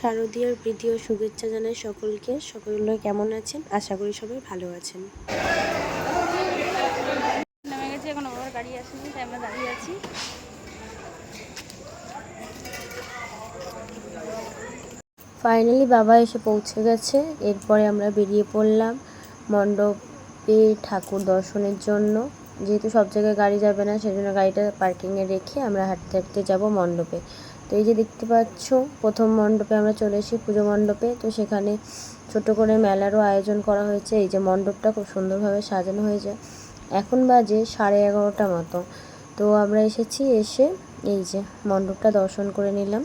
শারদীয়ার প্রীতি ও শুভেচ্ছা জানাই সকলকে। সকলে কেমন আছেন? আশা করি সবাই ভালো আছেন। নেমে গেছে এখনও বাবার গাড়ি আসেনি তাই আমরা দাঁড়িয়ে আছি। ফাইনালি বাবা এসে পৌঁছে গেছে। এরপরে আমরা বেরিয়ে পড়লাম মণ্ডপে ঠাকুর দর্শনের জন্য। যেহেতু সব জায়গায় গাড়ি যাবে না সেজন্য গাড়িটা পার্কিংয়ে রেখে আমরা হাঁটতে হাঁটতে যাব মণ্ডপে। তো এই যে দেখতে পাচ্ছ, প্রথম মণ্ডপে আমরা চলে এসেছি পুজো মণ্ডপে। তো সেখানে ছোট করে মেলারও আয়োজন করা হয়েছে। এই যে মণ্ডপটা খুব সুন্দরভাবে সাজানো হয়েছে। এখন বাজে সাড়ে এগারোটা মতো। তো আমরা এসেছি, এসে এই যে মণ্ডপটা দর্শন করে নিলাম।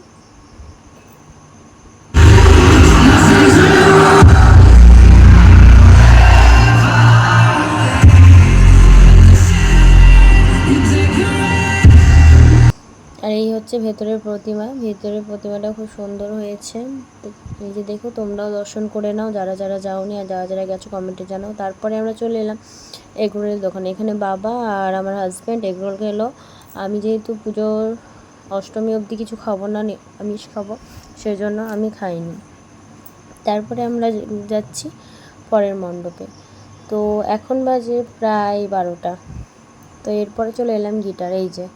হচ্ছে ভেতরের প্রতিমা। ভেতরের প্রতিমাটা খুব সুন্দর হয়েছে। এই যে দেখো, তোমরাও দর্শন করে নাও, যারা যারা যাওনি আর যারা যারা গেছো কমেন্টে জানাও। তারপরে আমরা চলে এলাম এগরোলের দোকানে। এখানে বাবা আর আমার হাজব্যান্ড এগরোল খেলো। আমি যেহেতু পুজোর অষ্টমী অবধি কিছু খাব না, নি- আমিষ খাব, সেজন্য আমি খাইনি। তারপরে আমরা যাচ্ছি পরের মণ্ডপে। তো এখন বাজে প্রায় বারোটা। তো এরপরে চলে এলাম গিটার, এই যে।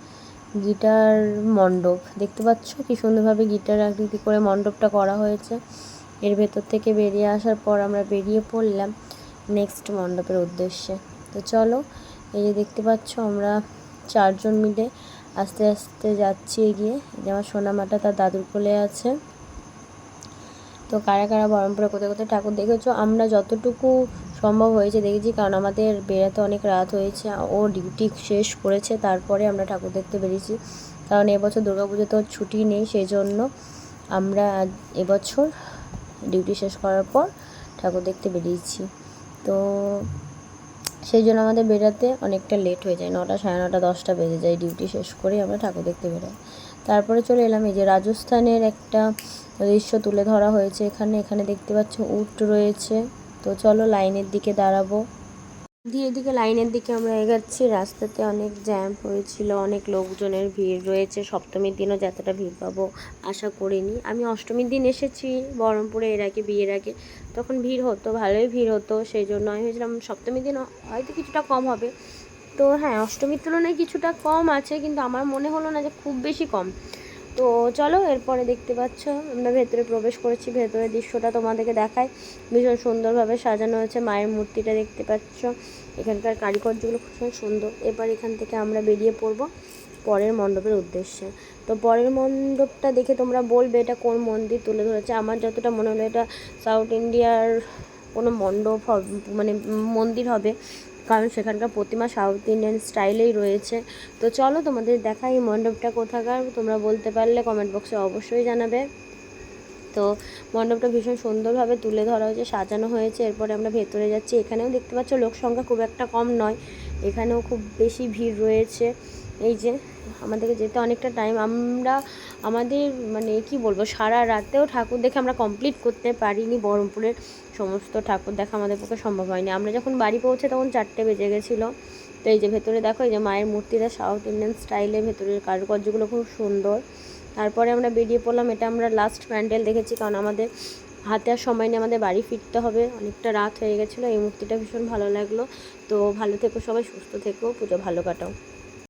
গিটার মণ্ডপ। দেখতে পাচ্ছ কি সুন্দরভাবে গিটার আকৃতি করে মণ্ডপটা করা হয়েছে। এর ভেতর থেকে বেরিয়ে আসার পর আমরা বেরিয়ে পড়লাম নেক্সট মণ্ডপের উদ্দেশ্যে। তো চলো, এই যে দেখতে পাচ্ছ আমরা চারজন মিলে আস্তে আস্তে যাচ্ছি এগিয়ে। যে আমার সোনামাটা তার দাদুর কোলে আছে। তো কারা কারা বহরমপুরে কোথায় কোথায় ঠাকুর দেখেছ? আমরা যতটুকু সম্ভব হয়েছে দেখেছি, কারণ আমাদের বেড়াতে অনেক রাত হয়েছে, ও ডিউটি শেষ করেছে, তারপরে আমরা ঠাকুর দেখতে বেরিয়েছি। কারণ এবছর দুর্গাপুজো তো ছুটি নেই সেই জন্য আমরা এবছর ডিউটি শেষ করার পর ঠাকুর দেখতে বেরিয়েছি। তো সেই জন্য আমাদের বেরাতে অনেকটা লেট হয়ে যায়, নটা সাড়ে নটা দশটা বেজে যায় ডিউটি শেষ করে আমরা ঠাকুর দেখতে বেরোই। তারপরে চলে এলাম এই যে রাজস্থানের একটা দৃশ্য তুলে ধরা হয়েছে এখানে এখানে দেখতে পাচ্ছ উট রয়েছে। তো চলো লাইনের দিকে দাঁড়াবো। ধীরে ধীরে লাইনের দিকে আমরা এগাচ্ছি। রাস্তাতে অনেক জ্যাম হয়েছিল, অনেক লোকজনের ভিড় রয়েছে। সপ্তমীর দিনও যতটা ভিড় পাবো আশা করিনি। আমি অষ্টমীর দিন এসেছি বহরমপুরে এর আগে, বিয়ের আগে। তখন ভিড় হতো, ভালোই ভিড় হতো, সেই জন্য আমি ভেবেছিলাম সপ্তমীর দিন হয়তো কিছুটা কম হবে। তো হ্যাঁ অষ্টমীর তুলনায় কিছুটা কম আছে, কিন্তু আমার মনে হলো না যে খুব বেশি কম। তো চলো, এরপরে দেখতে পাচ্ছ, আমরা ভেতরে প্রবেশ করেছি, ভেতরের দৃশ্যটা তোমাদেরকে দেখায় ভীষণ সুন্দরভাবে সাজানো হয়েছে মায়ের মূর্তিটা দেখতে পাচ্ছ। এখানকার কারিগরগুলো খুব সুন্দর। এবার এখান থেকে আমরা বেরিয়ে পড়ব পরের মণ্ডপের উদ্দেশ্যে। তো পরের মণ্ডপটা দেখে তোমরা বলবে, এটা কোন মন্দির তুলে ধরেছে? আমার যতটা মনে হলো, এটা সাউথ ইন্ডিয়ার কোনো মণ্ডপ মানে মন্দির হবে। কারণ সেখানকার প্রতিমা সাউথ ইন্ডিয়ান স্টাইলেই রয়েছে। তো চলো তোমাদের দেখা এই মণ্ডপটা কোথাকার, তোমরা বলতে পারলে কমেন্ট বক্সে অবশ্যই জানাবে। তো মণ্ডপটা ভীষণ সুন্দরভাবে তুলে ধরা হয়েছে, সাজানো হয়েছে। এরপরে আমরা ভেতরে যাচ্ছি। এখানেও দেখতে পাচ্ছ লোক সংখ্যা খুব একটা কম নয়, এখানেও খুব বেশি ভিড় রয়েছে। এই যে আমাদেরকে যেতে অনেকটা টাইম আমরা আমাদের মানে কি বলব, সারা রাতেও ঠাকুর দেখে আমরা কমপ্লিট করতে পারিনি। বহরমপুরের সমস্ত ঠাকুর দেখা আমাদের পক্ষে সম্ভব হয়নি। আমরা যখন বাড়ি পৌঁছে তখন চারটে বেজে গেছিল। তো এই যে ভেতরে দেখো, এই যে মায়ের মূর্তিটা সাউথ ইন্ডিয়ান স্টাইলে ভেতরের কারুকার্যগুলো খুব সুন্দর। তারপরে আমরা বেরিয়ে পড়লাম, এটা আমরা লাস্ট প্যান্ডেল দেখেছি কারণ আমাদের হাতে আর সময় নিয়ে আমাদের বাড়ি ফিরতে হবে। অনেকটা রাত হয়ে গেছিল, এই মূর্তিটা ভীষণ ভালো লাগল। তো ভালো থেকো সবাই, সুস্থ থেকো, পুজো ভালো কাটাও।